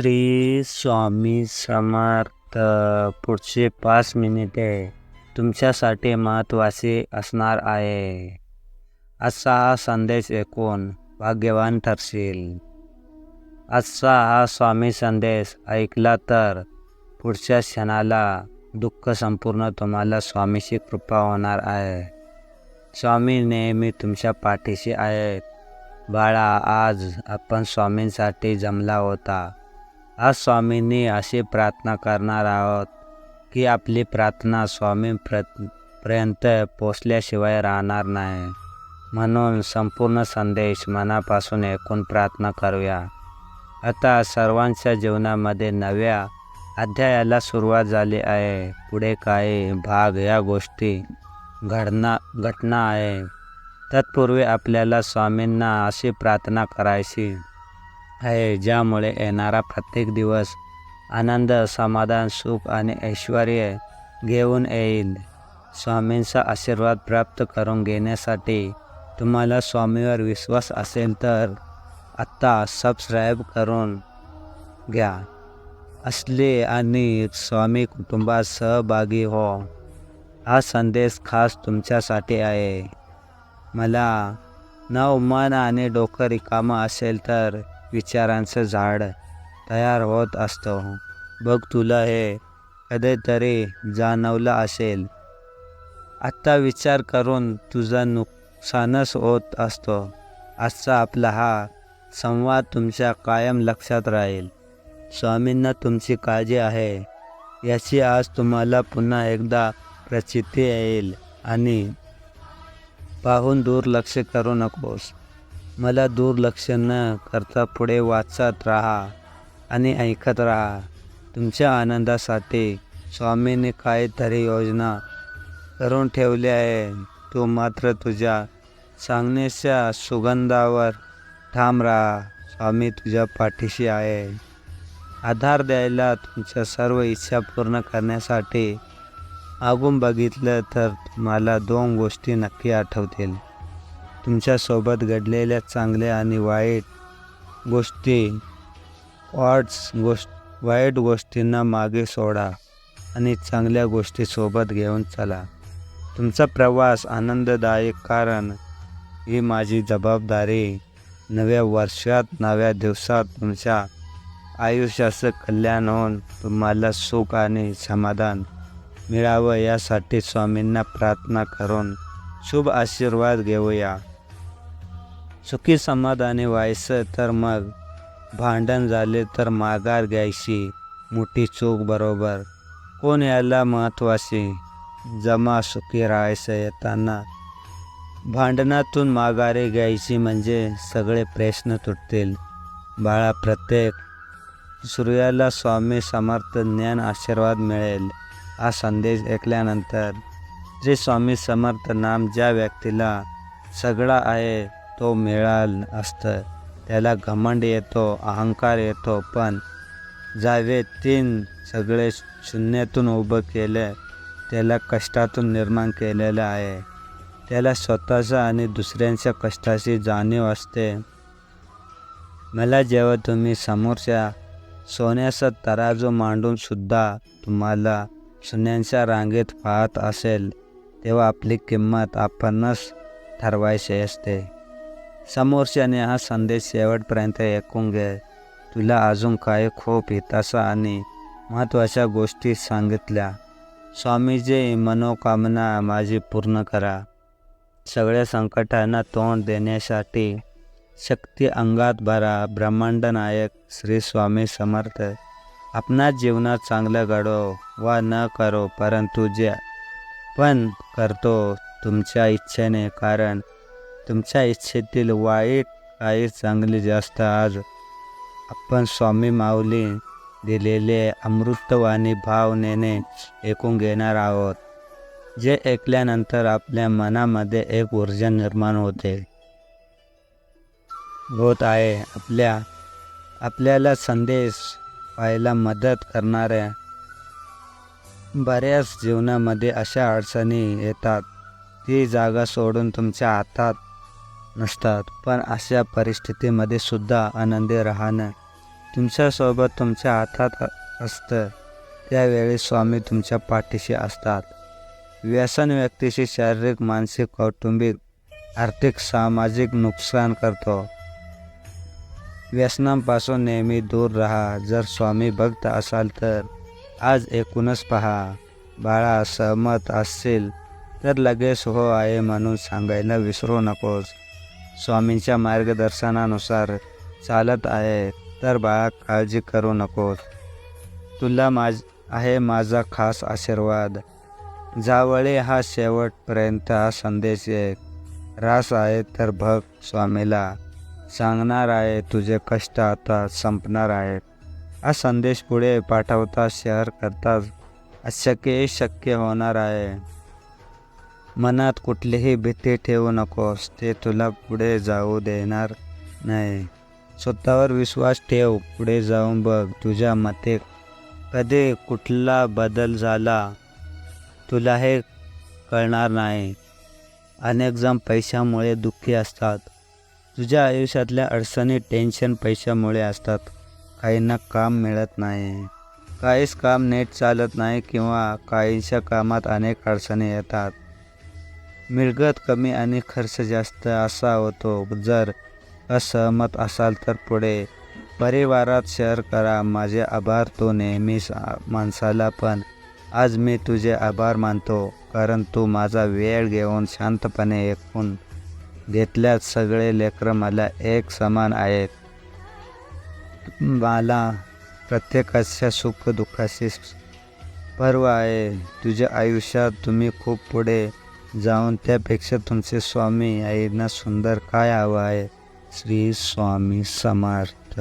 श्री स्वामी समर्थ पुढचे पाच मिनिटे तुमच्यासाठी महत्त्वाचे असणार आहे. आजचा हा संदेश ऐकून भाग्यवान ठरशील. आजचा हा स्वामी संदेश ऐकला तर पुढच्या क्षणाला दुःख संपूर्ण तुम्हाला स्वामीची कृपा होणार आहे. स्वामी नेहमी तुमच्या पाठीशी आहेत. बाळा आज आपण स्वामींसाठी जमला होता. आज स्वामींनी अशी प्रार्थना करणार आहोत की आपली प्रार्थना स्वामी प्र पर्यंत पोचल्याशिवाय राहणार नाही. म्हणून संपूर्ण संदेश मनापासून ऐकून प्रार्थना करूया. आता सर्वांच्या जीवनामध्ये नव्या अध्यायाला सुरुवात झाली आहे. पुढे काही भाग या गोष्टी घडना घटना आहे. तत्पूर्वी आपल्याला स्वामींना अशी प्रार्थना करायची. आहे ज्यामुळे येणारा प्रत्येक दिवस आनंद समाधान सुख आणि ऐश्वर घेऊन येईल. स्वामींचा आशीर्वाद प्राप्त करून घेण्यासाठी तुम्हाला स्वामीवर विश्वास असेल तर आत्ता सबस्क्राईब करून घ्या. असले आणि स्वामी कुटुंबात सहभागी हो. हा संदेश खास तुमच्यासाठी आहे. मला नव मन आणि डोकं रिकामं असेल तर विचारांचं झाड तयार होत असतं. बघ तुला हे कधीतरी जाणवलं असेल. आत्ता विचार करून तुझं नुकसानच होत असतो. आजचा आपला हा संवाद तुमच्या कायम लक्षात राहील. स्वामींना तुमची काळजी आहे. याची आज तुम्हाला पुन्हा एकदा प्रचिती येईल आणि पाहून दुर्लक्ष करू नकोस. मला दुर्लक्ष न करता पुढे वाचत राहा आणि ऐकत राहा. तुमच्या आनंदासाठी स्वामीने काहीतरी योजना करून ठेवली आहे. तू मात्र तुझ्या सांगण्याच्या सुगंधावर ठाम राहा. स्वामी तुझ्या पाठीशी आहे. आधार द्यायला तुमच्या सर्व इच्छा पूर्ण करण्यासाठी आगून बघितलं तर तुम्हाला दोन गोष्टी नक्की आठवतील. तुमच्यासोबत घडलेल्या चांगल्या आणि वाईट गोष्टी वाट्स गोष्ट वाईट गोष्टींना मागे सोडा आणि चांगल्या गोष्टी सोबत घेऊन चला. तुमचा प्रवास आनंददायक कारण ही माझी जबाबदारी. नव्या वर्षात नव्या दिवसात तुमच्या आयुष्याचं कल्याण होऊन तुम्हाला सुख आणि समाधान मिळावं यासाठी स्वामींना प्रार्थना करून शुभ आशीर्वाद घेऊया. सुखी समाधानी व्हायचं तर मग भांडण झाले तर माघार घ्यायची मोठी चूक बरोबर. कोण याला महत्त्वाची जमा सुखी राहायचं येताना. भांडणातून माघारे घ्यायची म्हणजे सगळे प्रश्न तुटतील. बाळा प्रत्येक सूर्याला स्वामी समर्थ ज्ञान आशीर्वाद मिळेल हा संदेश ऐकल्यानंतर. जे स्वामी समर्थ नाम ज्या व्यक्तीला सगळा आहे तो मिळाल असतं. त्याला घमंड येतो अहंकार येतो पण जावे तीन सगळे शून्यातून उभं केलं त्याला कष्टातून निर्माण केलेलं आहे. त्याला स्वतःचा आणि दुसऱ्यांच्या कष्टाची जाणीव असते. मला जेव्हा तुम्ही समोरच्या सोन्याचा तराजू मांडूनसुद्धा तुम्हाला शून्यांच्या रांगेत पाहत असेल तेव्हा आपली किंमत आपणच ठरवायची असते. समोरच्याने हा संदेश शेवटपर्यंत ऐकून घे. तुला अजून काही खूप हितासा आणि महत्त्वाच्या गोष्टी सांगितल्या. स्वामीजी मनोकामना माझी पूर्ण करा. सगळ्या संकटांना तोंड देण्यासाठी शक्ती अंगात भरा ब्रह्मांड नायक श्री स्वामी समर्थ. आपणा जीवनात चांगलं घडो वा न करो परंतु जे पण करतो तुमच्या इच्छेने कारण तुमच्या इच्छेतील वाईट काही चांगली जास्त आज आपण स्वामी माऊली दिलेले अमृतवाणी भावनेने ऐकून घेणार आहोत जे ऐकल्यानंतर आपल्या मनामध्ये एक ऊर्जा निर्माण होते. होत आहे आपल्या आपल्याला संदेश पाहायला मदत करणाऱ्या बऱ्याच जीवनामध्ये अशा अडचणी येतात. ती जागा सोडून तुमच्या हातात नसतात. पण अशा परिस्थितीमध्ये सुद्धा आनंदी राहणं तुमच्यासोबत तुमच्या हातात असतं. त्यावेळी स्वामी तुमच्या पाठीशी असतात. व्यसन व्यक्तीशी शारीरिक मानसिक कौटुंबिक आर्थिक सामाजिक नुकसान करतो. व्यसनांपासून नेहमी दूर राहा. जर स्वामी भक्त असाल तर आज एकूणच पहा. बाळा सहमत असेल तर लगेच हो आहे म्हणून सांगायला विसरू नकोस. स्वामींच्या मार्गदर्शनानुसार चालत आहे तर बाळा काळजी करू नकोस. तुला माझ आहे माझा खास आशीर्वाद. जावळे हा शेवटपर्यंत हा संदेश एक रास आहे तर भग स्वामीला. सांगणार आहे तुझे कष्ट आता संपणार आहेत. हा संदेश पुढे पाठवता शेअर करताच अशक्य शक्य होणार आहे. मनात कुठलीही भीती ठेवू नकोस ते तुला पुढे जाऊ देणार नाही. स्वतःवर विश्वास ठेव पुढे जाऊन बघ तुझ्या मते कधी कुठला बदल झाला तुला हे कळणार नाही. अनेक जण पैशामुळे दुःखी असतात. तुझ्या आयुष्यातल्या अडचणी टेन्शन पैशामुळे असतात. काहींना काम मिळत नाही. काहीच काम नीट चालत नाही किंवा काहींच्या कामात अनेक अडचणी येतात. मिळकत कमी आणि खर्च जास्त असा होतो जर असहमत असाल तर पुढे परिवारात शेअर करा. माझे आभार तो नेहमीच माणसाला पण. आज मी तुझे आभार मानतो कारण तू माझा वेळ घेऊन शांतपणे ऐकून घेतल्यात सगळे लेकरं मला एक समान आहेत. मला प्रत्येकाच्या सुख दुःखाशी पर्व आहे. तुझ्या आयुष्यात तुम्ही खूप पुढे जाऊन त्यापेक्षा तुमचे स्वामी आईना सुंदर. काय हवं आहे? श्री स्वामी समर्थ.